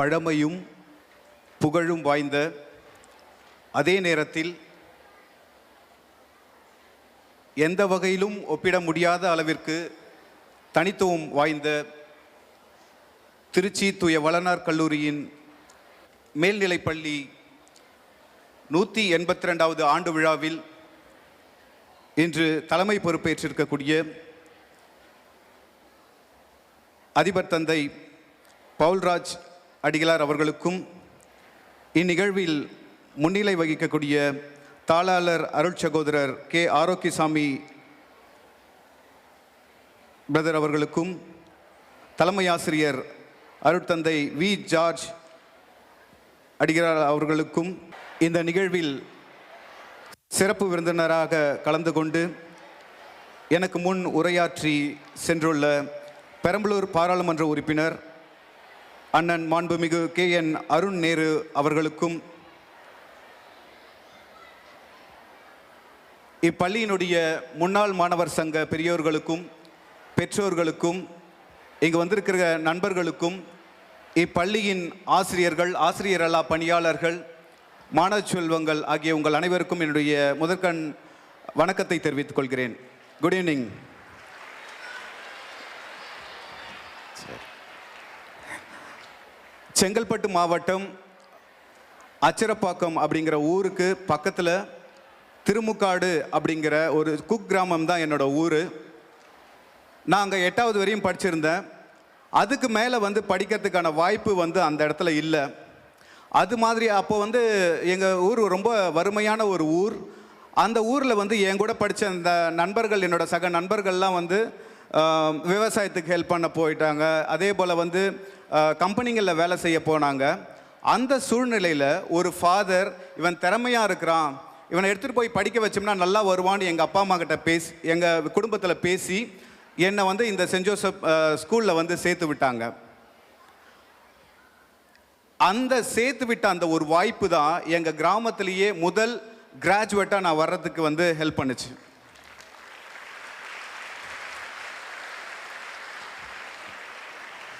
பழமையும் புகழும் வாய்ந்த அதே நேரத்தில் எந்த வகையிலும் ஒப்பிட முடியாத அளவிற்கு தனித்துவம் வாய்ந்த திருச்சி தூய வளனார் கல்லூரியின் மேல்நிலைப்பள்ளி நூற்றி எண்பத்தி ரெண்டாவது ஆண்டு விழாவில் இன்று தலைமை பொறுப்பேற்றிருக்கக்கூடிய அதிபர் தந்தை பவுல்ராஜ் அடிகளார் அவர்களுக்கும் இந்நிகழ்வில் முன்னிலை வகிக்கக்கூடிய தாளாளர் அருள் சகோதரர் கே ஆரோக்கியசாமி பிரதர் அவர்களுக்கும் தலைமை ஆசிரியர் அருட்தந்தை வி ஜார்ஜ் அடிகளார் அவர்களுக்கும் இந்த நிகழ்வில் சிறப்பு விருந்தினராக கலந்து கொண்டு எனக்கு முன் உரையாற்றி சென்றுள்ள பெரம்பலூர் பாராளுமன்ற உறுப்பினர் அண்ணன் மாண்புமிகு கே என் அருண் நேரு அவர்களுக்கும் இப்பள்ளியினுடைய முன்னாள் மாணவர் சங்க பெரியோர்களுக்கும் பெற்றோர்களுக்கும் இங்கு வந்திருக்கிற நண்பர்களுக்கும் இப்பள்ளியின் ஆசிரியர்கள் ஆசிரியர் அல்லா பணியாளர்கள் மாணவ செல்வங்கள் ஆகிய உங்கள் அனைவருக்கும் என்னுடைய முதற்கண் வணக்கத்தை தெரிவித்துக் கொள்கிறேன். குட் ஈவினிங் செங்கல்பட்டு மாவட்டம் அச்சரப்பாக்கம் அப்படிங்கிற ஊருக்கு பக்கத்தில் திருமுக்காடு அப்படிங்கிற ஒரு குக் கிராமம் தான் என்னோட ஊர். நான் அங்கே எட்டாவது வரையும் படிச்சிருந்தேன். அதுக்கு மேலே வந்து படிக்கிறதுக்கான வாய்ப்பு வந்து அந்த இடத்துல இல்லை. அது மாதிரி அப்போ வந்து எங்கள் ஊர் ரொம்ப வறுமையான ஒரு ஊர். அந்த ஊரில் வந்து என் கூட படித்த அந்த நண்பர்கள் என்னோடய சக நண்பர்கள்லாம் வந்து விவசாயத்துக்கு ஹெல்ப் பண்ண போயிட்டாங்க. அதே போல் வந்து கம்பெனிங்களில் வேலை செய்ய போனாங்க. அந்த சூழ்நிலையில் ஒரு ஃபாதர் இவன் திறமையாக இருக்கிறான். இவனை எடுத்துகிட்டு போய் படிக்க வச்சோம்னா நல்லா வருவான்னு எங்கள் அப்பா அம்மா கிட்ட பேசி எங்கள் குடும்பத்தில் பேசி என்னை வந்து இந்த சென்ட் ஜோசப் ஸ்கூலில் வந்து சேர்த்து விட்டாங்க. அந்த சேர்த்து விட்ட அந்த ஒரு வாய்ப்பு தான் எங்கள் கிராமத்திலேயே முதல் கிராஜுவேட்டாக நான் வர்றதுக்கு வந்து ஹெல்ப் பண்ணுச்சு.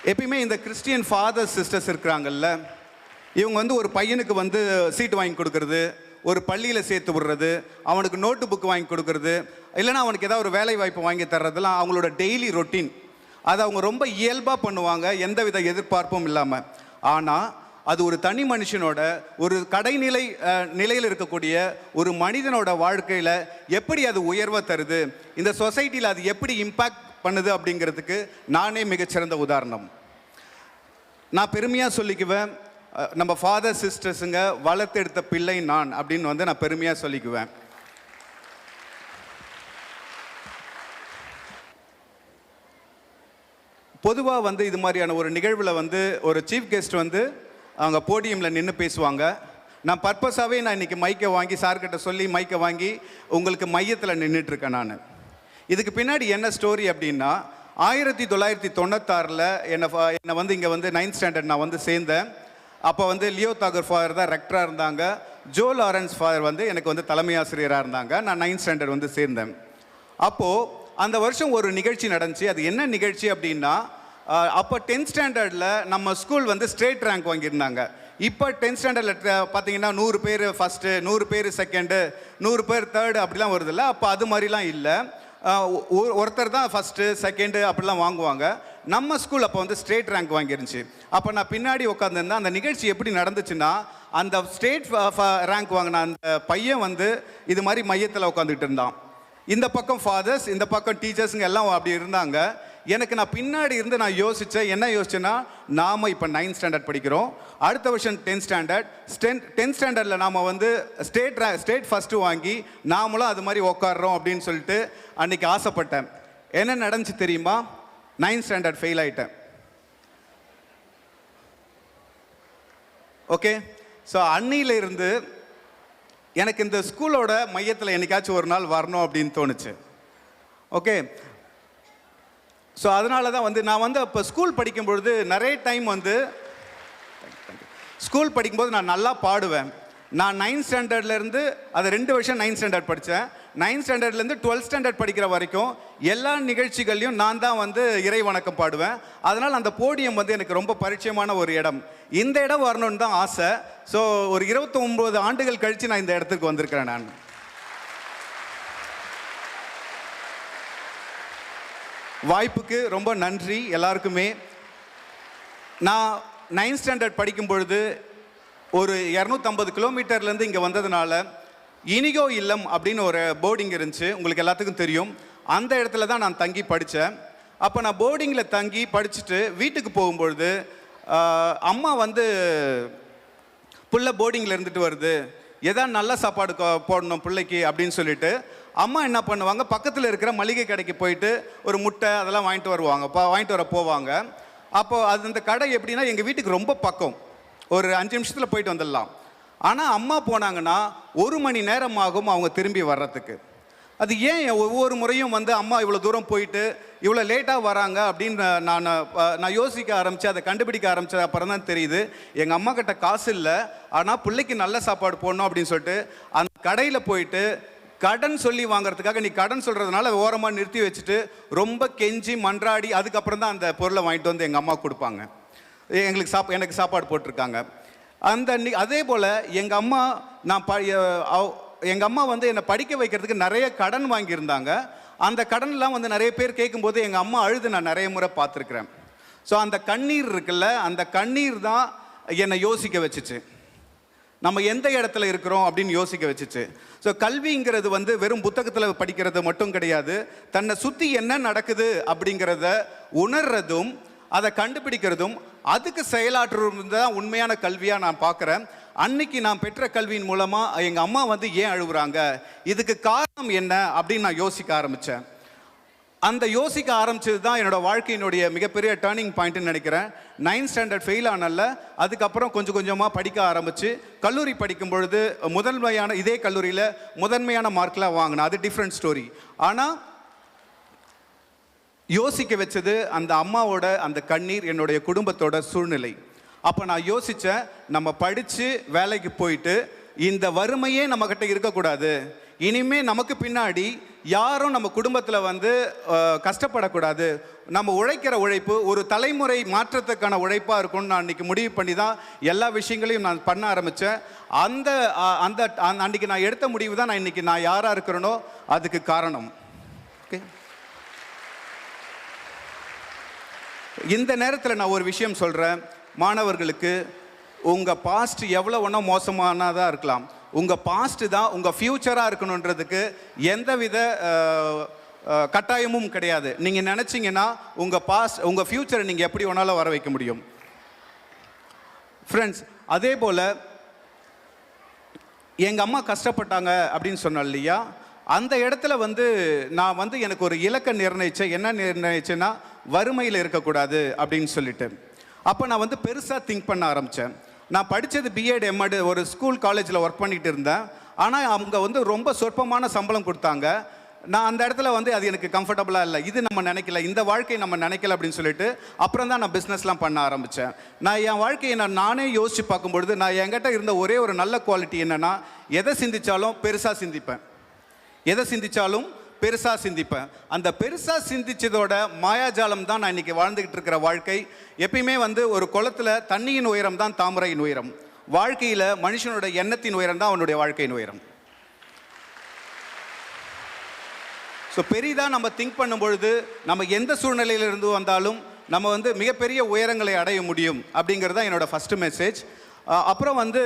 எப்பயுமே இந்த கிறிஸ்டியன் ஃபாதர் சிஸ்டர்ஸ் இருக்கிறாங்கல்ல இவங்க வந்து ஒரு பையனுக்கு வந்து சீட் வாங்கி கொடுக்கறது ஒரு பள்ளியில் சேர்த்து விடுறது அவனுக்கு நோட்டு புக் வாங்கி கொடுக்கறது இல்லைன்னா அவனுக்கு ஏதாவது ஒரு வேலை வாய்ப்பு வாங்கி தர்றதெல்லாம் அவங்களோட டெய்லி ரொட்டீன் அதை அவங்க ரொம்ப இயல்பாக பண்ணுவாங்க எந்தவித எதிர்பார்ப்பும் இல்லாமல் ஆனால் அது ஒரு தனி மனுஷனோட ஒரு கடைநிலை நிலையில் இருக்கக்கூடிய ஒரு மனிதனோட வாழ்க்கையில் எப்படி அது உயர்வை தருது இந்த சொசைட்டியில் அது எப்படி இம்பேக்ட் பண்ணுது அப்படிங்கிறதுக்கு நானே மிகச்சிறந்த உதாரணம். நான் பெருமையாக சொல்லிக்குவேன் நம்ம ஃபாதர் சிஸ்டர்ஸுங்க வளர்த்தெடுத்த பிள்ளை நான் அப்படின்னு வந்து நான் பெருமையாக சொல்லிக்குவேன். பொதுவாக வந்து இது மாதிரியான ஒரு நிகழ்வில் வந்து ஒரு சீஃப் கெஸ்ட் வந்து அவங்க போடியமில் நின்று பேசுவாங்க. நான் பர்பஸாகவே நான் இன்றைக்கி மைக்கை வாங்கி சார்கிட்ட சொல்லி மைக்கை வாங்கி உங்களுக்கு மையத்தில் நின்றுட்டுருக்கேன் நான். இதுக்கு பின்னாடி என்ன ஸ்டோரி அப்படின்னா ஆயிரத்தி தொள்ளாயிரத்தி தொண்ணூத்தாறில் என்னை ஃப- என்னை வந்து இங்கே வந்து நைன்த் ஸ்டாண்டர்ட் நான் வந்து சேர்ந்தேன். அப்போ வந்து லியோ தாகர் ஃபாதர் தான் ரெக்டராக இருந்தாங்க. ஜோ லாரன்ஸ் ஃபாதர் வந்து எனக்கு வந்து தலைமை ஆசிரியராக இருந்தாங்க. நான் நைன்த் ஸ்டாண்டர்ட் வந்து சேர்ந்தேன். அப்போது அந்த வருஷம் ஒரு நிகழ்ச்சி நடந்துச்சு. அது என்ன நிகழ்ச்சி அப்படின்னா அப்போ டென்த் ஸ்டாண்டர்டில் நம்ம ஸ்கூல் வந்து ஸ்டேட் ரேங்க் வாங்கியிருந்தாங்க. இப்போ டென்த் ஸ்டாண்டர்டில் பார்த்தீங்கன்னா நூறு பேர் ஃபஸ்ட்டு நூறு பேர் செகண்டு நூறு பேர் தேர்டு அப்படிலாம் வருதில்ல. அப்போ அது மாதிரிலாம் இல்லை. ஒருத்தர் தான் ஃபஸ்ட்டு செகண்டு அப்படிலாம் வாங்குவாங்க. நம்ம ஸ்கூல் அப்போ வந்து ஸ்டேட் ரேங்க் வாங்கிருந்துச்சு. அப்போ நான் பின்னாடி உட்காந்துருந்தேன் அந்த நிகழ்ச்சி எப்படி நடந்துச்சுன்னா அந்த ஸ்டேட் ரேங்க் வாங்கின அந்த பையன் வந்து இது மாதிரி மையத்தில் உட்காந்துக்கிட்டு இருந்தான். இந்த பக்கம் ஃபாதர்ஸ் இந்த பக்கம் டீச்சர்ஸுங்க எல்லாம் அப்படி இருந்தாங்க. எனக்கு நான் பின்னாடி இருந்து நான் யோசித்தேன் என்ன யோசிச்சேன்னா நாம் இப்போ நைன்த் ஸ்டாண்டர்ட் படிக்கிறோம். அடுத்த வருஷம் டென்த் ஸ்டாண்டர்ட் ஸ்டென் டென்த் ஸ்டாண்டர்டில் நாம் வந்து ஸ்டேட் ஸ்டேட் ஃபஸ்ட்டு வாங்கி நாமளும் அது மாதிரி உக்காடுறோம் அப்படின்னு சொல்லிட்டு அன்னைக்கு ஆசைப்பட்டேன். என்ன நடந்துச்சு தெரியுமா? நைன்த் ஸ்டாண்டர்ட் ஃபெயில் ஆகிட்டேன் ஓகே ஸோ அன்னியிலிருந்து எனக்கு இந்த ஸ்கூலோட மையத்தில் என்னைக்காச்சும் ஒரு நாள் வரணும் அப்படின்னு தோணுச்சு. ஓகே ஸோ அதனால தான் வந்து நான் வந்து அப்போ ஸ்கூல் படிக்கும் பொழுது நிறைய டைம் வந்து ஸ்கூல் படிக்கும்போது நான் நல்லா பாடுவேன். நான் நைன்த் ஸ்டாண்டர்ட்லேருந்து அது ரெண்டு வருஷம் நைன்த் ஸ்டாண்டர்ட் படித்தேன் நைன்த் ஸ்டாண்டர்ட்லேருந்து டுவெல்த் ஸ்டாண்டர்ட் படிக்கிற வரைக்கும் எல்லா நிகழ்ச்சிகள்லையும் நான் தான் வந்து இறை வணக்கம் பாடுவேன். அதனால் அந்த போடியம் வந்து எனக்கு ரொம்ப பரிச்சயமான ஒரு இடம். இந்த இடம் வரணும்னு தான் ஆசை. ஸோ ஒரு 29 ஆண்டுகள் கழித்து நான் இந்த இடத்துக்கு வந்திருக்கிறேன் நான். வாய்ப்புக்கு ரொம்ப நன்றி எல்லாருக்குமே. நான் நைன்த் ஸ்டாண்டர்ட் படிக்கும் பொழுது ஒரு இரநூத்தம்பது கிலோமீட்டர்லேருந்து இங்கே வந்ததுனால இனிகோ இல்லம் அப்படின்னு ஒரு போர்டிங் இருந்துச்சு. உங்களுக்கு எல்லாத்துக்கும் தெரியும். அந்த இடத்துல தான் நான் தங்கி படித்தேன். அப்போ நான் போர்டிங்கில் தங்கி படிச்சுட்டு வீட்டுக்கு போகும்பொழுது அம்மா வந்து புள்ள போர்டிங்கில் இருந்துட்டு வருது. எதா நல்ல சாப்பாடு போடணும் பிள்ளைக்கு அப்படின்னு சொல்லிட்டு அம்மா என்ன பண்ணுவாங்க பக்கத்தில் இருக்கிற மளிகை கடைக்கு போயிட்டு ஒரு முட்டை அதெல்லாம் வாங்கிட்டு வருவாங்க பா வாங்கிட்டு வர போவாங்க. அப்போது அது அந்த கடை எப்படின்னா எங்கள் வீட்டுக்கு ரொம்ப பக்கம். ஒரு அஞ்சு நிமிஷத்தில் போயிட்டு வந்துடலாம். ஆனால் அம்மா போனாங்கன்னா ஒரு மணி நேரம் ஆகும் அவங்க திரும்பி வர்றதுக்கு. அது ஏன் ஒவ்வொரு முறையும் வந்து அம்மா இவ்வளோ தூரம் போயிட்டு இவ்வளோ லேட்டாக வராங்க? அப்படின்னு நான் நான் யோசிக்க ஆரம்பித்து அதை கண்டுபிடிக்க ஆரம்பித்தது அப்புறம் தான் தெரியுது எங்கள் அம்மா கிட்ட காசு இல்லை ஆனால் பிள்ளைக்கு நல்ல சாப்பாடு போடணும் அப்படின்னு சொல்லிட்டு அந்த கடையில் போயிட்டு கடன் சொல்லி வாங்குறதுக்காக நீ கடன் சொல்கிறதுனால ஓரமாக நிறுத்தி வச்சுட்டு ரொம்ப கெஞ்சி மன்றாடி அதுக்கப்புறம் தான் அந்த பொருளை வாங்கிட்டு வந்து எங்கள் அம்மா கொடுப்பாங்க. எங்களுக்கு சாப் எனக்கு சாப்பாடு போட்டிருக்காங்க. அந்த நீ அதே போல் எங்கள் அம்மா நான் ப எங்கள் அம்மா வந்து என்னை படிக்க வைக்கிறதுக்கு நிறைய கடன் வாங்கியிருந்தாங்க. அந்த கடன்லாம் வந்து நிறைய பேர் கேட்கும்போது எங்கள் அம்மா அழுது நான் நிறைய முறை பார்த்துருக்குறேன். ஸோ அந்த கண்ணீர் இருக்குல்ல அந்த கண்ணீர் தான் என்னை யோசிக்க வச்சுச்சு. நம்ம எந்த இடத்துல இருக்கிறோம் அப்படின்னு யோசிக்க வச்சுச்சு. ஸோ கல்விங்கிறது வந்து வெறும் புத்தகத்தில் படிக்கிறது மட்டும் கிடையாது. தன்னை சுற்றி என்ன நடக்குது அப்படிங்கிறத உணர்றதும் அதை கண்டுபிடிக்கிறதும் அதுக்கு செயலாற்றுறதும் தான் உண்மையான கல்வியாக நான் பார்க்குறேன் அன்னைக்கு நான் பெற்ற கல்வியின் மூலமாக எங்கள் அம்மா வந்து ஏன் அழுகுறாங்க இதுக்கு காரணம் என்ன அப்படின்னு நான் யோசிக்க ஆரம்பித்தேன் அந்த யோசிக்க ஆரம்பிச்சது தான் என்னோட வாழ்க்கையினுடைய மிகப்பெரிய டேர்னிங் பாயிண்ட்னு நினைக்கிறேன். நைன்த் ஸ்டாண்டர்ட் ஃபெயில் ஆனல அதுக்கப்புறம் கொஞ்சம் கொஞ்சமாக படிக்க ஆரம்பித்து கல்லூரி படிக்கும் பொழுது முதன்மையான இதே கல்லூரியில் முதன்மையான மார்க்லாம் வாங்கினேன். அது டிஃப்ரெண்ட் ஸ்டோரி ஆனால் யோசிக்க வச்சது அந்த அம்மாவோட அந்த கண்ணீர் என்னுடைய குடும்பத்தோட சூழ்நிலை. அப்போ நான் யோசித்தேன் நம்ம படித்து வேலைக்கு போயிட்டு இந்த வறுமையே நம்மக்கிட்ட இருக்கக்கூடாது. இனிமே நமக்கு பின்னாடி யாரும் நம்ம குடும்பத்தில் வந்து கஷ்டப்படக்கூடாது. நம்ம உழைக்கிற உழைப்பு ஒரு தலைமுறை மாற்றத்துக்கான உழைப்பாக இருக்கும்னு நான் அன்றைக்கி முடிவு பண்ணி தான் எல்லா விஷயங்களையும் நான் பண்ண ஆரம்பித்தேன் அந்த அந்த அன்றைக்கி நான் எடுத்த முடிவு தான் நான் இன்னைக்கு நான் யாராக இருக்கிறேனோ அதுக்கு காரணம். ஓகே? இந்த நேரத்தில் நான் ஒரு விஷயம் சொல்கிறேன் மாணவர்களுக்கு உங்கள் பாஸ்ட் எவ்வளோ ஒன்றும் மோசமானதாக இருக்கலாம். உங்கள் பாஸ்ட்டு தான் உங்கள் ஃப்யூச்சராக இருக்கணுன்றதுக்கு எந்தவித கட்டாயமும் கிடையாது. நீங்கள் நினச்சிங்கன்னா உங்கள் பாஸ்ட் உங்கள் ஃப்யூச்சரை நீங்கள் எப்படி வேணாலும் வர வைக்க முடியும். ஃப்ரெண்ட்ஸ் அதே போல் எங்கள் அம்மா கஷ்டப்பட்டாங்க அப்படின்னு சொன்னேன் இல்லையா? அந்த இடத்துல வந்து நான் வந்து எனக்கு ஒரு இலக்கை நிர்ணயிச்சேன். என்ன நிர்ணயிச்சேன்னா வறுமையில் இருக்கக்கூடாது அப்படின்னு சொல்லிட்டு. அப்போ நான் வந்து பெருசாக திங்க் பண்ண ஆரம்பித்தேன் நான் படித்தது பிஎட் எம்எட் ஒரு ஸ்கூல் காலேஜில் ஒர்க் பண்ணிகிட்டு இருந்தேன். ஆனால் அவங்க வந்து ரொம்ப சொற்பமான சம்பளம் கொடுத்தாங்க. நான் அந்த இடத்துல வந்து அது எனக்கு கம்ஃபர்டபுளாக இல்லை. இது நம்ம நினைக்கல. இந்த வாழ்க்கை நம்ம நினைக்கல அப்படின்னு சொல்லிட்டு அப்புறம் தான் நான் பிஸ்னஸ்லாம் பண்ண ஆரம்பித்தேன் நான் என் வாழ்க்கையை நான் நானே யோசித்து பார்க்கும்பொழுது நான் என்கிட்ட இருந்த ஒரே ஒரு நல்ல குவாலிட்டி என்னென்னா எதை சிந்திச்சாலும் பெருசாக சிந்திப்பேன். எதை சிந்திச்சாலும் பெருசாக சிந்திப்பேன். அந்த பெருசாக சிந்திச்சதோட மாயாஜாலம் தான் நான் இன்னைக்கு வாழ்ந்துக்கிட்டு இருக்கிற வாழ்க்கை. எப்பயுமே வந்து ஒரு குளத்துல தண்ணியின் உயரம் தான் தாமரையின் உயரம். வாழ்க்கையில் மனுஷனோட எண்ணத்தின் உயரம் தான் அவனுடைய வாழ்க்கையின் உயரம். ஸோ பெரிதாக நம்ம திங்க் பண்ணும் பொழுது நம்ம எந்த சூழ்நிலையிலிருந்து வந்தாலும் நம்ம வந்து மிகப்பெரிய உயரங்களை அடைய முடியும் அப்படிங்கிறது தான் என்னோடய ஃபஸ்ட்டு மெசேஜ் அப்புறம் வந்து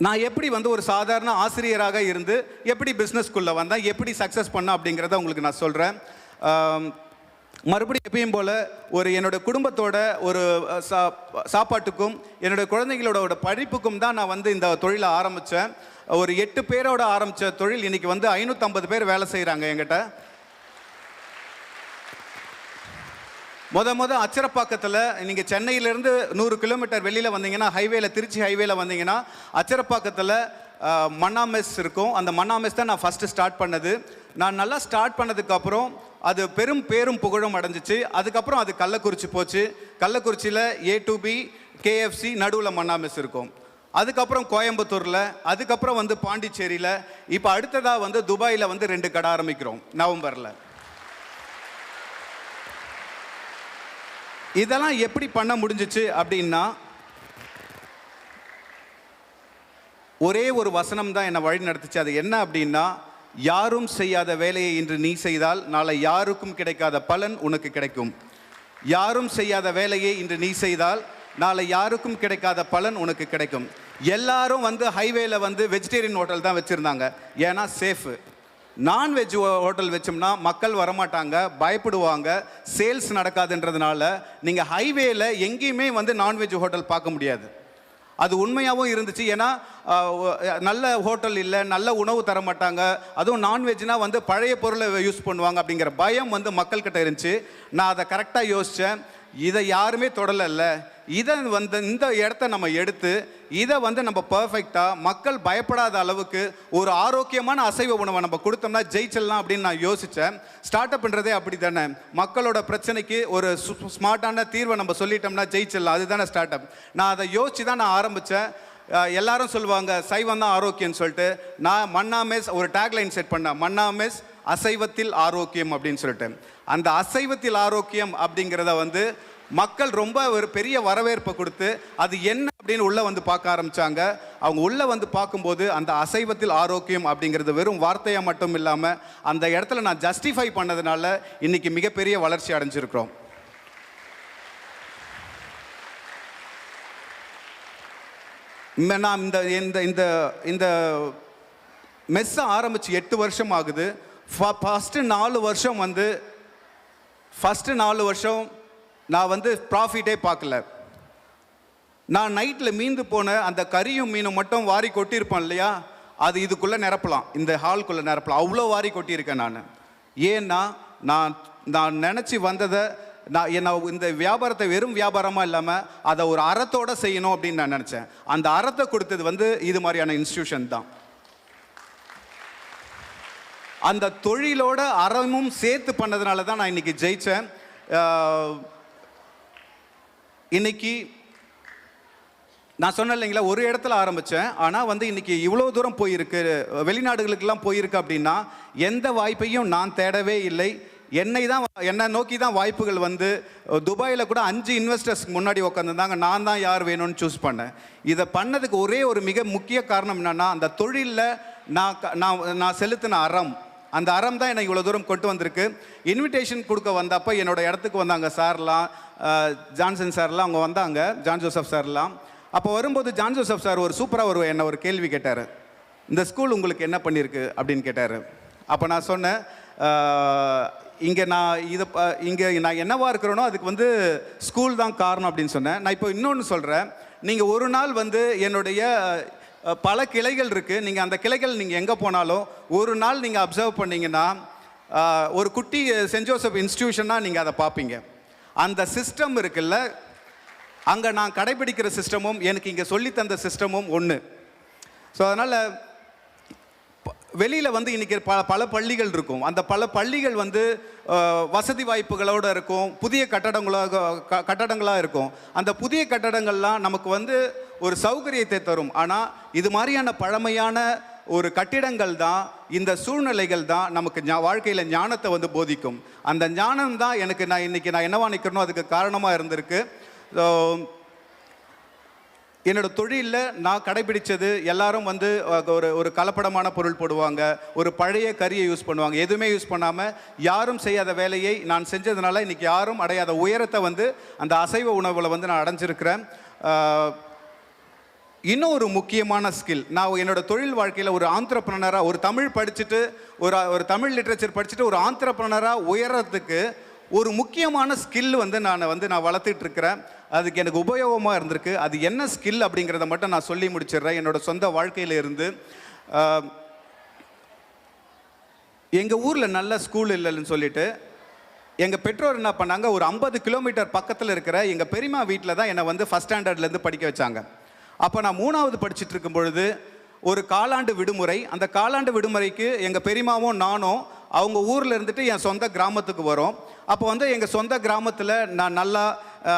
நான் எப்படி வந்து ஒரு சாதாரண ஆசிரியராக இருந்து எப்படி பிஸ்னஸ்க்குள்ளே வந்தேன் எப்படி சக்ஸஸ் பண்ணேன் அப்படிங்கிறத உங்களுக்கு நான் சொல்கிறேன் மறுபடியும் எப்பயும் போல் ஒரு என்னோட குடும்பத்தோட ஒரு சா சாப்பாட்டுக்கும் என்னோட குழந்தைங்களோட படிப்புக்கும் தான் நான் வந்து இந்த தொழிலை ஆரம்பித்தேன் ஒரு எட்டு பேரோட ஆரம்பித்த தொழில் இன்னைக்கு வந்து ஐநூற்றம்பது பேர் வேலை செய்கிறாங்க என்கிட்ட. முத முத அச்சரப்பாக்கத்தில் நீங்கள் சென்னையிலேருந்து நூறு கிலோமீட்டர் வெளியில் வந்தீங்கன்னா ஹைவேல திருச்சி ஹைவேல வந்தீங்கன்னா அச்சரப்பாக்கத்தில் மண்ணாமெஸ் மன்னா மெஸ் இருக்கும். அந்த மன்னா மெஸ் தான் நான் ஃபஸ்ட்டு ஸ்டார்ட் பண்ணது. நான் நல்லா ஸ்டார்ட் பண்ணதுக்கப்புறம் அது பெரும் பேரும் புகழும் அடைஞ்சிச்சு. அதுக்கப்புறம் அது கள்ளக்குறிச்சி போச்சு. கள்ளக்குறிச்சியில் ஏ டு பி கேஎஃப்சி நடுவில் மன்னா மெஸ் இருக்கும். அதுக்கப்புறம் கோயம்புத்தூரில் அதுக்கப்புறம் வந்து பாண்டிச்சேரியில். இப்போ அடுத்ததாக வந்து துபாயில் வந்து ரெண்டு கடை ஆரம்பிக்கிறோம் நவம்பரில். இதெல்லாம் எப்படி பண்ண முடிஞ்சிச்சு அப்படின்னா ஒரே ஒரு வசனம் தான் என்னை வழி நடத்துச்சு. அது என்ன அப்படின்னா யாரும் செய்யாத வேலையை இன்று நீ செய்தால் நாளை யாருக்கும் கிடைக்காத பலன் உனக்கு கிடைக்கும். யாரும் செய்யாத வேலையை இன்று நீ செய்தால் நாளை யாருக்கும் கிடைக்காத பலன் உனக்கு கிடைக்கும். எல்லாரும் வந்து ஹைவேல வந்து வெஜிடேரியன் ஹோட்டல் தான் வச்சுருந்தாங்க. ஏன்னா சேஃபு நான்வெஜ் ஹோட்டல் வச்சோம்னா மக்கள் வரமாட்டாங்க பயப்படுவாங்க சேல்ஸ் நடக்காதுன்றதுனால நீங்கள் ஹைவேல எங்கேயுமே வந்து நான்வெஜ் ஹோட்டல் பார்க்க முடியாது. அது உண்மையாகவும் இருந்துச்சு. ஏன்னா நல்ல ஹோட்டல் இல்லை நல்ல உணவு தர மாட்டாங்க அதுவும் நான்வெஜ்னா வந்து பழைய பொருளை யூஸ் பண்ணுவாங்க அப்படிங்கிற பயம் வந்து மக்கள்கிட்ட இருந்துச்சு. நான் அதை கரெக்டாக யோசித்தேன் இதை யாருமே தொடலைல்ல இதை வந்து இந்த இடத்த நம்ம எடுத்து இதை வந்து நம்ம பர்ஃபெக்டாக மக்கள் பயப்படாத அளவுக்கு ஒரு ஆரோக்கியமான அசைவ உணவை நம்ம கொடுத்தோம்னா ஜெயிச்சிடலாம் அப்படின்னு நான் யோசித்தேன் ஸ்டார்ட் அப்ன்றதே அப்படி தானே மக்களோட பிரச்சனைக்கு ஒரு ஸ்மார்ட்டான தீர்வை நம்ம சொல்லிட்டோம்னா ஜெயிச்சிடலாம். அதுதானே ஸ்டார்ட் அப் நான் அதை யோசித்து தான் நான் ஆரம்பித்தேன் எல்லாரும் சொல்லுவாங்க சைவம் தான் ஆரோக்கியம்னு சொல்லிட்டு. நான் மன்னா மன்னாமேஸ் ஒரு டேக்லைன் செட் பண்ணேன். மன்னாமேஸ் அசைவத்தில் ஆரோக்கியம் அப்படின்னு சொல்லிட்டு. அந்த அசைவத்தில் ஆரோக்கியம் அப்படிங்கிறத வந்து மக்கள் ரொம்ப ஒரு பெரிய வரவேற்பை கொடுத்து அது என்ன அப்படின்னு உள்ளே வந்து பார்க்க ஆரம்பித்தாங்க அவங்க உள்ளே வந்து பார்க்கும்போது அந்த அசைவத்தில் ஆரோக்கியம் அப்படிங்கிறது வெறும் வார்த்தையாக மட்டும் இல்லாமல் அந்த இடத்துல நான் ஜஸ்டிஃபை பண்ணதுனால இன்றைக்கி மிகப்பெரிய வளர்ச்சி அடைஞ்சிருக்கிறோம். நான் இந்த இந்த இந்த இந்த மெஸ்ஸை ஆரம்பித்து எட்டு வருஷம் ஆகுது. ஃபஸ்ட்டு நாலு வருஷம் வந்து ஃபஸ்ட்டு நாலு வருஷம் நான் வந்து ப்ராஃபிட்டே பார்க்கல. நான் நைட்டில் மீந்து போன அந்த கறியும் மீனும் மட்டும் வாரி கொட்டியிருப்பேன் இல்லையா? அது இதுக்குள்ளே நிரப்பலாம். இந்த ஹால்குள்ளே நிரப்பலாம். அவ்வளோ வாரி கொட்டியிருக்கேன் நான். ஏன்னா நான் நான் நினச்சி வந்ததை நான் என்ன இந்த வியாபாரத்தை வெறும் வியாபாரமாக இல்லாமல் அதை ஒரு அறத்தோடு செய்யணும் அப்படின்னு நான் நினச்சேன். அந்த அறத்தை கொடுத்தது வந்து இது மாதிரியான இன்ஸ்டியூஷன் தான். அந்த தொழிலோட அறமும் சேர்த்து பண்ணதுனால தான் நான் இன்றைக்கி ஜெயித்தேன் இன்னைக்கு நான் சொன்னேன் இல்லைங்களா ஒரு இடத்துல ஆரம்பித்தேன் ஆனால் வந்து இன்றைக்கி இவ்வளோ தூரம் போயிருக்கு. வெளிநாடுகளுக்கெல்லாம் போயிருக்கு அப்படின்னா எந்த வாய்ப்பையும் நான் தேடவே இல்லை. என்னை தான் என்னை நோக்கி தான் வாய்ப்புகள் வந்து துபாயில் கூட அஞ்சு இன்வெஸ்டர்ஸ்க்கு முன்னாடி உட்காந்துருந்தாங்க நான் தான் யார் வேணும்னு சூஸ் பண்ணேன். இதை பண்ணதுக்கு ஒரே ஒரு மிக முக்கிய காரணம் என்னென்னா அந்த தொழிலில் நான் க- நான் நான் செலுத்தின அறம். அந்த அறம் தான் என்னை இவ்வளோ தூரம் கொண்டு வந்திருக்கு. இன்விடேஷன் கொடுக்க வந்தப்போ என்னோட இடத்துக்கு வந்தாங்க சார்லாம் ஜான்சன் சார்லாம் அவங்க வந்தாங்க ஜான் ஜோசப் சார்லாம். அப்போ வரும்போது ஜான் ஜோசப் சார் ஒரு சூப்பராக ஒரு என்ன ஒரு கேள்வி கேட்டார். இந்த ஸ்கூல் உங்களுக்கு என்ன பண்ணியிருக்கு? அப்படின்னு கேட்டார். அப்போ நான் சொன்னேன் இங்கே நான் இதை இங்கே நான் என்னவா இருக்கிறேனோ அதுக்கு வந்து ஸ்கூல் தான் காரணம் அப்படின்னு சொன்னேன். நான் இப்போ இன்னொன்று சொல்கிறேன் நீங்கள் ஒரு நாள் வந்து என்னுடைய பல கிளைகள் இருக்குது நீங்கள் அந்த கிளைகள் நீங்கள் எங்கே போனாலும் ஒரு நாள் நீங்கள் அப்சர்வ் பண்ணீங்கன்னா ஒரு குட்டி சென்ட் ஜோசப் இன்ஸ்டியூஷனாக நீங்கள் அதை பார்ப்பீங்க. அந்த சிஸ்டம் இருக்குல்ல அங்கே நான் கடைபிடிக்கிற சிஸ்டமும் எனக்கு இங்கே சொல்லி தந்த சிஸ்டமும் ஒன்று ஸோ அதனால் வெளியில் வந்து இன்றைக்கி பல பல பள்ளிகள் இருக்கும். அந்த பல பள்ளிகள் வந்து வசதி வாய்ப்புகளோடு இருக்கும். புதிய கட்டடங்களாக க- கட்டடங்களாக இருக்கும். அந்த புதிய கட்டடங்கள்லாம் நமக்கு வந்து ஒரு சௌகரியத்தை தரும். ஆனால் இது மாதிரியான பழமையான ஒரு கட்டிடங்கள் தான் இந்த சூழ்நிலைகள் தான் நமக்கு ஞா வாழ்க்கையில் ஞானத்தை வந்து போதிக்கும். அந்த ஞானம் தான் எனக்கு நான் இன்னைக்கு நான் என்னவா நிற்கிறனோ அதுக்கு காரணமாக இருந்திருக்கு. ஸோ என்னோட தொழிலில் நான் கடைபிடிச்சது எல்லாரும் வந்து ஒரு ஒரு கலப்படமான பொருள் போடுவாங்க ஒரு பழைய கறியை யூஸ் பண்ணுவாங்க. எதுவுமே யூஸ் பண்ணாமல் யாரும் செய்யாத வேலையை நான் செஞ்சதுனால இன்னைக்கு யாரும் அடையாத உயரத்தை வந்து அந்த அசைவ உணவில் வந்து நான் அடைஞ்சிருக்கிறேன். இன்னும் ஒரு முக்கியமான ஸ்கில் நான் என்னோட தொழில் வாழ்க்கையில் ஒரு ஆந்திரப்பிரனராக ஒரு தமிழ் படிச்சுட்டு ஒரு ஒரு தமிழ் லிட்ரேச்சர் படிச்சுட்டு ஒரு ஆந்திரப்பிரனராக உயர்றதுக்கு ஒரு முக்கியமான ஸ்கில் வந்து நான் வந்து நான் வளர்த்துட்ருக்கிறேன் அதுக்கு எனக்கு உபயோகமாக இருந்திருக்கு. அது என்ன ஸ்கில் அப்படிங்கிறத மட்டும் நான் சொல்லி முடிச்சிடுறேன். என்னோட சொந்த வாழ்க்கையில் இருந்து எங்கள் ஊரில் நல்ல ஸ்கூல் இல்லைன்னு சொல்லிட்டு எங்கள் பெற்றோர் என்ன பண்ணாங்க ஒரு ஐம்பது கிலோமீட்டர் பக்கத்தில் இருக்கிற எங்கள் பெரியம்மா வீட்டில் தான் என்னை வந்து ஃபஸ்ட் ஸ்டாண்டர்ட்லேருந்து படிக்க வச்சாங்க. அப்போ நான் மூணாவது படிச்சுட்டு இருக்கும் பொழுது ஒரு காலாண்டு விடுமுறை அந்த காலாண்டு விடுமுறைக்கு எங்கள் பெரியம்மாவும் நானும் அவங்க ஊரில் இருந்துட்டு என் சொந்த கிராமத்துக்கு வரோம். அப்போ வந்து எங்கள் சொந்த கிராமத்தில் நான் நல்லா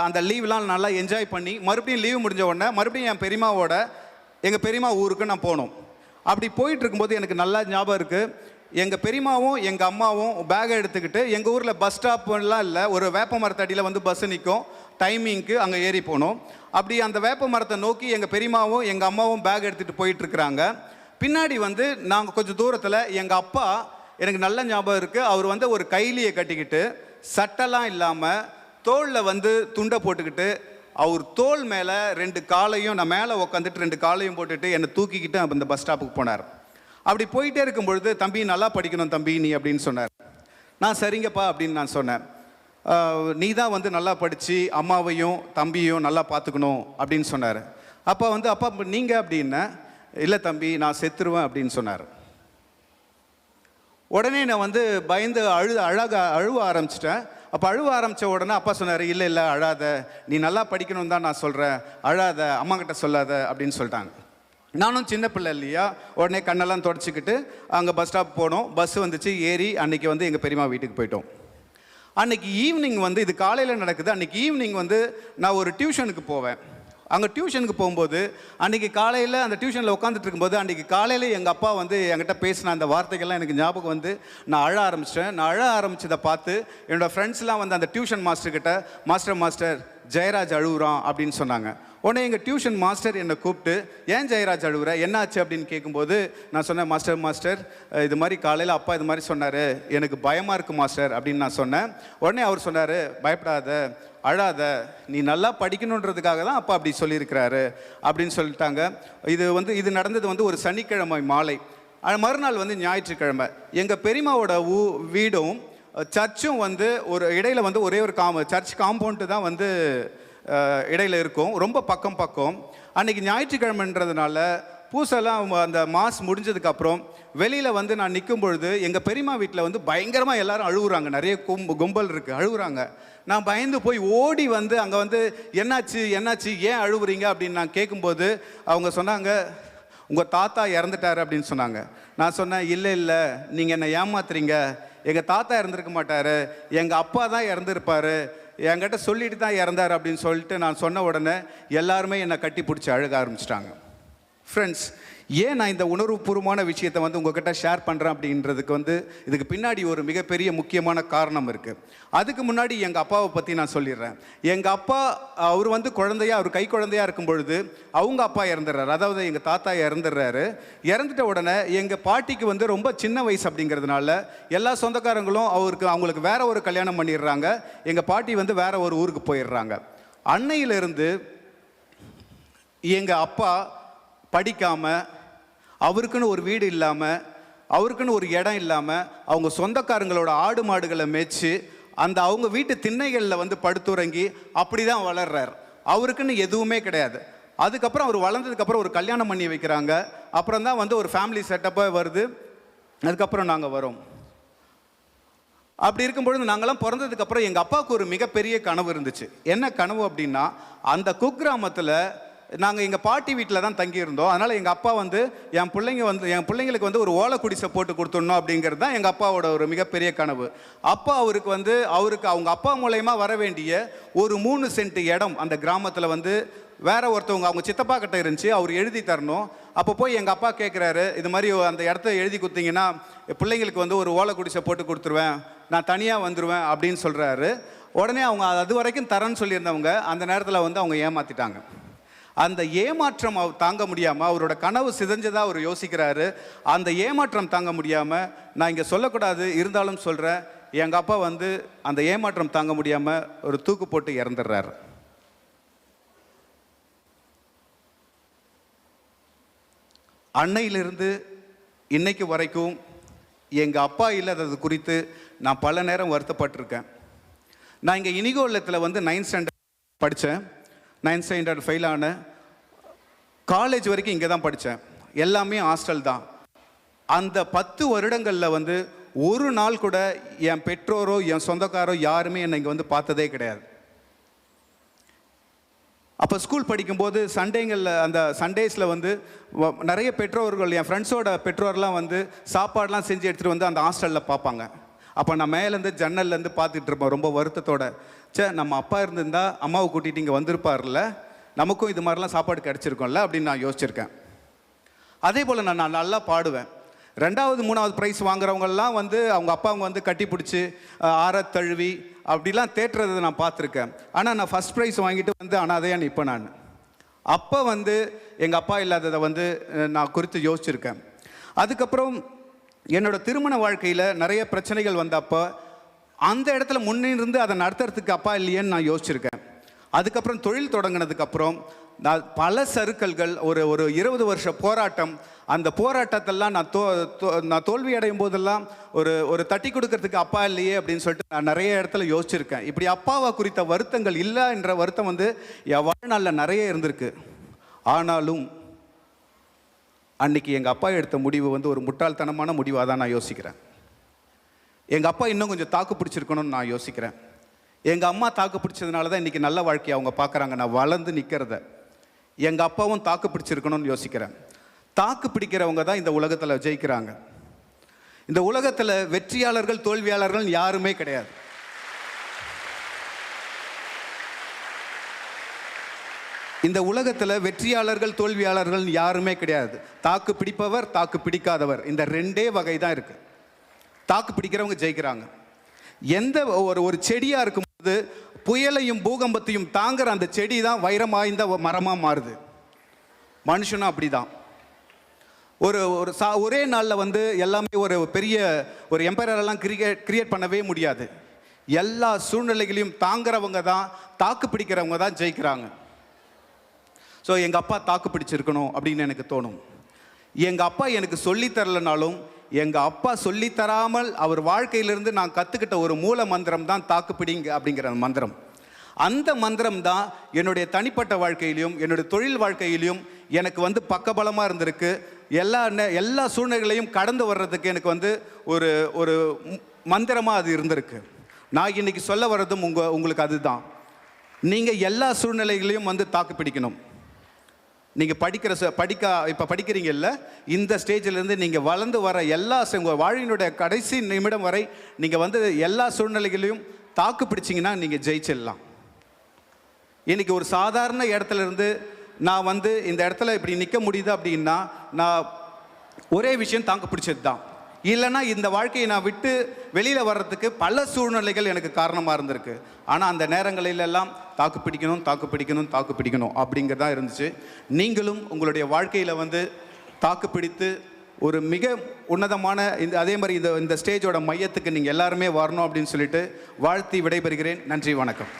அந்த லீவ்லாம் நல்லா என்ஜாய் பண்ணி மறுபடியும் லீவ் முடிஞ்ச உடனே மறுபடியும் என் பெரியம்மாவோட எங்கள் பெரியம்மா ஊருக்கு நான் போனோம். அப்படி போயிட்டு இருக்கும்போது எனக்கு நல்லா ஞாபகம் இருக்குது எங்கள் பெரியமாவும் எங்கள் அம்மாவும் பேகை எடுத்துக்கிட்டு எங்கள் ஊரில் பஸ் ஸ்டாப்லாம் இல்லை ஒரு வேப்ப மரத்தடியில் வந்து பஸ் நிற்கும் டைமிங்க்கு அங்கே ஏறி போனோம். அப்படி அந்த வேப்ப மரத்தை நோக்கி எங்கள் பெரியம்மாவும் எங்கள் அம்மாவும் பேக் எடுத்துகிட்டு போயிட்டுருக்குறாங்க பின்னாடி வந்து நாங்கள் கொஞ்சம் தூரத்தில் எங்கள் அப்பா எனக்கு நல்ல ஞாபகம் இருக்குது அவர் வந்து ஒரு கைலியை கட்டிக்கிட்டு சட்டெல்லாம் இல்லாமல் தோளில் வந்து துண்டை போட்டுக்கிட்டு அவர் தோல் மேலே ரெண்டு காலையும் நான் மேலே உட்காந்துட்டு ரெண்டு காலையும் போட்டுட்டு என்னை தூக்கிக்கிட்டு அந்த பஸ் ஸ்டாப்புக்கு போனார். அப்படி போயிட்டே இருக்கும் பொழுது தம்பி நல்லா படிக்கணும் தம்பி நீ அப்படின்னு சொன்னார். நான் சரிங்கப்பா அப்படின்னு நான் சொன்னேன். நீ தான் வந்து நல்லா படித்து அம்மாவையும் தம்பியும் நல்லா பார்த்துக்கணும் அப்படின்னு சொன்னார். அப்போ வந்து அப்பா நீங்கள் அப்படின்னா இல்லை தம்பி நான் செத்துருவேன் அப்படின்னு சொன்னார். உடனே நான் வந்து பயந்து அழு அழக அழுவ ஆரம்பிச்சிட்டேன். அப்போ அழுவ ஆரம்பித்த உடனே அப்பா சொன்னார் இல்லை இல்லை அழாத. நீ நல்லா படிக்கணும் தான் நான் சொல்கிறேன் அழாத அம்மா கிட்ட சொல்லாத அப்படின்னு சொல்லிட்டாங்க. நானும் சின்ன பிள்ளை இல்லையா? உடனே கண்ணெல்லாம் தொடச்சிக்கிட்டு அங்கே பஸ் ஸ்டாப் போனோம். பஸ் வந்துச்சு ஏறி அன்னைக்கு வந்து எங்கள் பெரியம்மா வீட்டுக்கு போயிட்டோம். அன்னைக்கு ஈவினிங் வந்து இது காலையில் நடக்குது. அன்னைக்கு ஈவினிங் வந்து நான் ஒரு டியூஷனுக்கு போவேன். அங்கே டியூஷனுக்கு போகும்போது அன்றைக்கி காலையில் அந்த டியூஷனில் உட்காந்துட்டு இருக்கும்போது அன்றைக்கி காலையில் எங்கள் அப்பா வந்து என்கிட்ட பேசின அந்த வார்த்தைகள்லாம் எனக்கு ஞாபகம் வந்து நான் அழ ஆரம்பிச்சிட்டேன். நான் அழ ஆரம்பித்ததை பார்த்து என்னோடய ஃப்ரெண்ட்ஸ்லாம் வந்து அந்த டியூஷன் மாஸ்டர்கிட்ட மாஸ்டர் மாஸ்டர் ஜெயராஜ் அழுகுறான் அப்படின்னு சொன்னாங்க. உடனே எங்கள் டியூஷன் மாஸ்டர் என்னை கூப்பிட்டு ஏன் ஜெயராஜ் அழுகுற என்னாச்சு? அப்படின்னு கேட்கும்போது நான் சொன்னேன் மாஸ்டர் மாஸ்டர் இது மாதிரி காலையில் அப்பா இது மாதிரி சொன்னார். எனக்கு பயமாக இருக்குது மாஸ்டர் அப்படின்னு நான் சொன்னேன். உடனே அவர் சொன்னார் பயப்படாத. அழாத நீ நல்லா படிக்கணுன்றதுக்காக தான் அப்பா அப்படி சொல்லியிருக்கிறாரு அப்படின்னு சொல்லிட்டாங்க. இது வந்து இது நடந்தது வந்து ஒரு சனிக்கிழமை மாலை. மறுநாள் வந்து ஞாயிற்றுக்கிழமை. எங்கள் பெரியம்மாவோட ஊ வீடும் சர்ச்சும் வந்து ஒரு இடையில வந்து ஒரே ஒரு காம் சர்ச் காம்பவுண்டு தான் வந்து இடையில் இடையில இருக்கும். ரொம்ப பக்கம் பக்கம். அன்றைக்கி ஞாயிற்றுக்கிழமைன்றதுனால பூசெல்லாம் அந்த மாஸ் முடிஞ்சதுக்கப்புறம் வெளியில் வந்து நான் நிற்கும் பொழுது எங்கள் பெரியம்மா வீட்டில் வந்து பயங்கரமாக எல்லாரும் அழுகுறாங்க. நிறைய கும்ப கும்பல் இருக்குது அழுகுறாங்க. நான் பயந்து போய் ஓடி வந்து அங்கே வந்து என்னாச்சு? என்னாச்சு? ஏன் அழுகுறீங்க அப்படின்னு நான் கேட்கும்போது அவங்க சொன்னாங்க உங்கள் தாத்தா இறந்துட்டாரு அப்படின்னு சொன்னாங்க. நான் சொன்னேன் இல்லை இல்லை. நீங்கள் என்னை ஏமாத்துறீங்க. எங்கள் தாத்தா இறந்துருக்க மாட்டார். எங்கள் அப்பா தான் இறந்துருப்பார். என்கிட்ட சொல்லிட்டு தான் இறந்தார் அப்படின்னு சொல்லிட்டு நான் சொன்ன உடனே எல்லாருமே என்னை கட்டி பிடிச்சி அழுக ஆரம்பிச்சிட்டாங்க. ஃப்ரெண்ட்ஸ் ஏன் நான் இந்த உணர்வுபூர்வமான விஷயத்தை வந்து உங்ககிட்ட ஷேர் பண்ணுறேன் அப்படின்றதுக்கு வந்து இதுக்கு பின்னாடி ஒரு மிகப்பெரிய முக்கியமான காரணம் இருக்குது அதுக்கு முன்னாடி எங்கள் அப்பாவை பற்றி நான் சொல்லிடுறேன். எங்கள் அப்பா அவர் வந்து குழந்தையா அவர் கை குழந்தையாக இருக்கும் பொழுது அவங்க அப்பா இறந்துடுறாரு. அதாவது எங்கள் தாத்தா இறந்துடுறாரு. இறந்துட்ட உடனே எங்கள் பாட்டிக்கு வந்து ரொம்ப சின்ன வயசு அப்படிங்கிறதுனால எல்லா சொந்தக்காரங்களும் அவருக்கு அவங்களுக்கு வேற ஒரு கல்யாணம் பண்ணிடுறாங்க. எங்கள் பாட்டி வந்து வேற ஒரு ஊருக்கு போயிடுறாங்க. அன்னையிலிருந்து எங்கள் அப்பா படிக்காமல் அவருக்குன்னு ஒரு வீடு இல்லாமல் அவருக்குன்னு ஒரு இடம் இல்லாமல் அவங்க சொந்தக்காரங்களோட ஆடு மாடுகளை மேய்ச்சி அந்த அவங்க வீட்டு திண்ணைகளில் வந்து படுத்துறங்கி அப்படி தான் வளர்றார். அவருக்குன்னு எதுவுமே கிடையாது. அதுக்கப்புறம் அவர் வளர்ந்ததுக்கப்புறம் ஒரு கல்யாணம் பண்ணி வைக்கிறாங்க. அப்புறம் தான் வந்து ஒரு ஃபேமிலி செட்டப்பாக வருது. அதுக்கப்புறம் நாங்கள் வரோம். அப்படி இருக்கும்பொழுது நாங்களாம் பிறந்ததுக்கப்புறம் எங்கள் அப்பாவுக்கு ஒரு மிகப்பெரிய கனவு இருந்துச்சு. என்ன கனவு அப்படின்னா அந்த குக்கிராமத்தில் நாங்கள் எங்கள் பாட்டி வீட்டில் தான் தங்கியிருந்தோம். அதனால் எங்கள் அப்பா வந்து என் பிள்ளைங்க வந்து என் பிள்ளைங்களுக்கு வந்து ஒரு ஓலை குடிசை போட்டு கொடுத்துடணும் அப்படிங்கிறது தான் எங்கள் அப்பாவோட ஒரு மிகப்பெரிய கனவு. அப்பா அவருக்கு வந்து அவருக்கு அவங்க அப்பா மூலயமா வர வேண்டிய ஒரு மூணு சென்ட் இடம் அந்த கிராமத்தில் வந்து வேற ஒருத்தவங்க அவங்க சித்தப்பா கிட்ட இருந்துச்சு அவர் எழுதி தரணும். அப்போ போய் எங்கள் அப்பா கேட்குறாரு இது மாதிரி அந்த இடத்த எழுதி கொடுத்தீங்கன்னா பிள்ளைங்களுக்கு வந்து ஒரு ஓலை குடிசை போட்டு கொடுத்துருவேன் நான் தனியாக வந்துடுவேன் அப்படின்னு சொல்கிறாரு உடனே அவங்க அது வரைக்கும் தரேன்னு சொல்லியிருந்தவங்க அந்த நேரத்தில் வந்து அவங்க ஏமாற்றிட்டாங்க அந்த ஏமாற்றம் அவர் தாங்க முடியாமல் அவரோட கனவு சிதைஞ்சதாக அவர் யோசிக்கிறாரு. அந்த ஏமாற்றம் தாங்க முடியாமல் நான் இங்கே சொல்லக்கூடாது இருந்தாலும் சொல்கிறேன் எங்கள் அப்பா வந்து அந்த ஏமாற்றம் தாங்க முடியாமல் ஒரு தூக்கு போட்டு இறந்துடுறாரு. அன்னையிலிருந்து இன்னைக்கு வரைக்கும் எங்கள் அப்பா இல்லாதது குறித்து நான் பல நேரம் வருத்தப்பட்டிருக்கேன். நான் இங்கே இனிகோ இல்லத்தில் வந்து நைன்த் ஸ்டாண்டர்ட் படித்தேன் நைன்த் ஸ்டாண்டர்ட் ஃபெயில் ஆனேன் காலேஜ் வரைக்கும் இங்கே தான் படித்தேன் எல்லாமே ஹாஸ்டல் தான். அந்த பத்து வருடங்களில் வந்து ஒரு நாள் கூட என் பெற்றோரோ என் சொந்தக்காரோ யாருமே என்னை இங்கே வந்து பார்த்ததே கிடையாது. அப்போ ஸ்கூல் படிக்கும்போது சண்டேங்களில் அந்த சண்டேஸில் வந்து வ- நிறைய பெற்றோர்கள் என் ஃப்ரெண்ட்ஸோட பெற்றோர்லாம் வந்து சாப்பாடெலாம் செஞ்சு எடுத்துகிட்டு வந்து அந்த ஹாஸ்டலில் பார்ப்பாங்க. அப்போ நான் மேலேருந்து ஜன்னல்லேருந்து பார்த்துட்டு இருப்பேன். ரொம்ப வருத்தத்தோட. சே நம்ம அப்பா இருந்திருந்தா அம்மாவை கூட்டிகிட்டு இங்கே வந்திருப்பார்ல நமக்கும் இது மாதிரிலாம் சாப்பாடு கிடச்சிருக்கோம்ல அப்படின்னு நான் யோசிச்சிருக்கேன். அதே போல் நான் நான் நல்லா பாடுவேன். ரெண்டாவது மூணாவது ப்ரைஸ் வாங்குறவங்கெல்லாம் வந்து அவங்க அப்பாங்க வந்து கட்டி பிடிச்சி ஆற தழுவி அப்படிலாம் தேட்டுறதை நான் பார்த்துருக்கேன். ஆனால் நான் ஃபஸ்ட் ப்ரைஸ் வாங்கிட்டு வந்து அனாதையான் நிற்பேன் நான். அப்போ வந்து எங்கள் அப்பா இல்லாததை வந்து நான் குறித்து யோசிச்சிருக்கேன். அதுக்கப்புறம் என்னோட திருமண வாழ்க்கையில் நிறைய பிரச்சனைகள் வந்தப்போ அந்த இடத்துல முன்னிருந்து அதை நடத்துறதுக்கு அப்பா இல்லையேன்னு நான் யோசிச்சிருக்கேன். அதுக்கப்புறம் தொழில் தொடங்கினதுக்கப்புறம் நான் பல சறுக்கல்கள் ஒரு ஒரு இருபது வருஷ போராட்டம் அந்த போராட்டத்தெல்லாம் நான் தோ தோ- நான் தோல்வி அடையும் போதெல்லாம் ஒரு ஒரு தட்டி கொடுக்கறதுக்கு அப்பா இல்லையே அப்படின்னு சொல்லிட்டு நான் நிறைய இடத்துல யோசிச்சிருக்கேன். இப்படி அப்பாவை குறித்த வருத்தங்கள் இல்லை என்ற வருத்தம் வந்து என் வாழ்நாளில் நிறைய இருந்திருக்கு. ஆனாலும் அன்னைக்கு எங்கள் அப்பா எடுத்த முடிவு வந்து ஒரு முட்டாள்தனமான முடிவாக தான் நான் யோசிக்கிறேன். எங்கள் அப்பா இன்னும் கொஞ்சம் தாக்கு பிடிச்சிருக்கணும்னு நான் யோசிக்கிறேன். எங்கள் அம்மா தாக்கு பிடிச்சதுனால தான் இன்றைக்கி நல்ல வாழ்க்கையை அவங்க பார்க்குறாங்க. நான் வளர்ந்து நிற்கிறத எங்கள் அப்பாவும் தாக்கு பிடிச்சிருக்கணும்னு யோசிக்கிறேன். தாக்கு பிடிக்கிறவங்க தான் இந்த உலகத்தில் ஜெயிக்கிறாங்க. இந்த உலகத்தில் வெற்றியாளர்கள் தோல்வியாளர்கள் யாருமே கிடையாது. இந்த உலகத்தில் வெற்றியாளர்கள் தோல்வியாளர்கள் யாருமே கிடையாது. தாக்கு பிடிப்பவர் தாக்கு பிடிக்காதவர். இந்த ரெண்டே வகை தான் இருக்குது தாக்கு பிடிக்கிறவங்க ஜெயிக்கிறாங்க. எந்த ஒரு ஒரு செடியாக இருக்கும்போது புயலையும் பூகம்பத்தையும் தாங்குற அந்த செடி தான் வைரமாய்ந்த மரமாக மாறுது. மனுஷனும் அப்படிதான். ஒரு ஒரு சா ஒரே நாளில் வந்து எல்லாமே ஒரு பெரிய ஒரு எம்பையரெல்லாம் கிரிக்கெட் கிரியேட் பண்ணவே முடியாது. எல்லா சூழ்நிலைகளையும் தாங்குறவங்க தான் தாக்கு பிடிக்கிறவங்க தான் ஜெயிக்கிறாங்க. ஸோ எங்கள் அப்பா தாக்கு பிடிச்சிருக்கணும் அப்படின்னு எனக்கு தோணும். எங்கள் அப்பா எனக்கு சொல்லித்தரலனாலும் எங்கள் அப்பா சொல்லித் தராமல் அவர் வாழ்க்கையிலிருந்து நான் கற்றுக்கிட்ட ஒரு மூல மந்திரம் தான் தாக்குப்பிடிங்க அப்படிங்கிற மந்திரம். அந்த மந்திரம் தான் என்னுடைய தனிப்பட்ட வாழ்க்கையிலையும் என்னுடைய தொழில் வாழ்க்கையிலையும் எனக்கு வந்து பக்கபலமாக இருந்திருக்கு. எல்லா எல்லா சூழ்நிலைகளையும் கடந்து வர்றதுக்கு எனக்கு வந்து ஒரு ஒரு மந்திரமாக அது இருந்திருக்கு. நான் இன்னைக்கு சொல்ல வர்றதும் உங்கள் உங்களுக்கு அதுதான். நீங்கள் எல்லா சூழ்நிலைகளையும் வந்து தாக்கு பிடிக்கணும். நீங்கள் படிக்கிற ச- படிக்க இப்போ படிக்கிறீங்கல்ல இந்த ஸ்டேஜிலேருந்து நீங்கள் வளர்ந்து வர எல்லா உங்கள் வாழ்வினுடைய கடைசி நிமிடம் வரை நீங்கள் வந்து எல்லா சூழ்நிலைகளையும் தாக்கு பிடிச்சிங்கன்னா நீங்கள் ஜெயிச்சிடலாம். இன்றைக்கி ஒரு சாதாரண இடத்துலேருந்து நான் வந்து இந்த இடத்துல இப்படி நிற்க முடியுது அப்படின்னா நான் ஒரே விஷயம் தாக்கு பிடிச்சது தான் இல்லைன்னா இந்த வாழ்க்கையை நான் விட்டு வெளியில் வர்றதுக்கு பல சூழ்நிலைகள் எனக்கு காரணமாக இருந்திருக்கு. ஆனால் அந்த நேரங்களிலெல்லாம் தாக்கு பிடிக்கணும் தாக்கு பிடிக்கணும் தாக்கு பிடிக்கணும் அப்படிங்கிறதா இருந்துச்சு. நீங்களும் உங்களுடைய வாழ்க்கையில் வந்து தாக்கு பிடித்து ஒரு மிக உன்னதமான இந்த அதே மாதிரி இந்த இந்த ஸ்டேஜோட மையத்துக்கு நீங்கள் எல்லாருமே வரணும் அப்படின்னு சொல்லிட்டு வாழ்த்தி விடைபெறுகிறேன். நன்றி வணக்கம்.